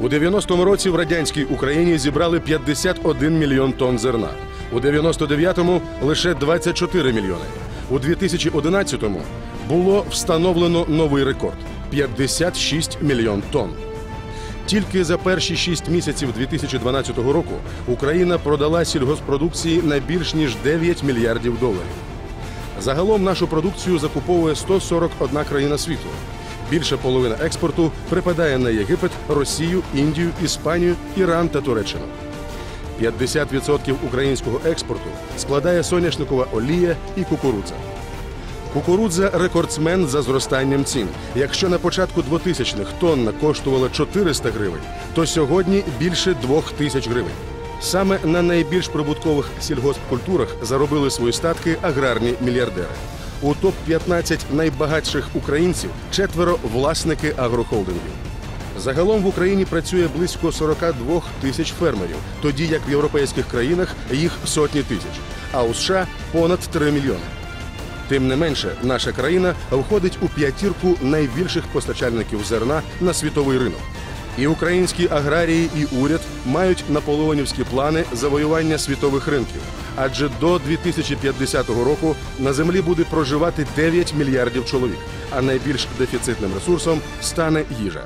У 90-му році в радянській Україні зібрали 51 мільйон тонн зерна. У 99-му лише 24 мільйони. У 2011-му було встановлено новий рекорд 56 мільйон тонн. Тільки за перші шість місяців 2012 року Україна продала сільгоспродукції на більш ніж 9 мільярдів доларів. Загалом нашу продукцію закуповує 141 країна світу. Більше половина експорту припадає на Єгипет, Росію, Індію, Іспанію, Іран та Туреччину. 50% українського експорту складає соняшникова олія і кукурудза. Кукурудза рекордсмен за зростанням цін. Якщо на початку 2000-х тонна коштувала 400 гривень, то сьогодні більше 2000 гривень. Саме на найбільш прибуткових сільгоспкультурах заробили свої статки аграрні мільярдери. У топ 15 найбагатших українців четверо власники агрохолдингів. Загалом в Україні працює близько 42 тисяч фермерів, тоді як в європейських країнах їх сотні тисяч, а у США понад 3 мільйони. Тим не менше, наша країна входить у п'ятірку найбільших постачальників зерна на світовий ринок. І українські аграрії і уряд мають наполеонівські плани завоювання світових ринків. Адже до 2050 року на землі буде проживати 9 мільярдів чоловік, а найбільш дефіцитним ресурсом стане їжа.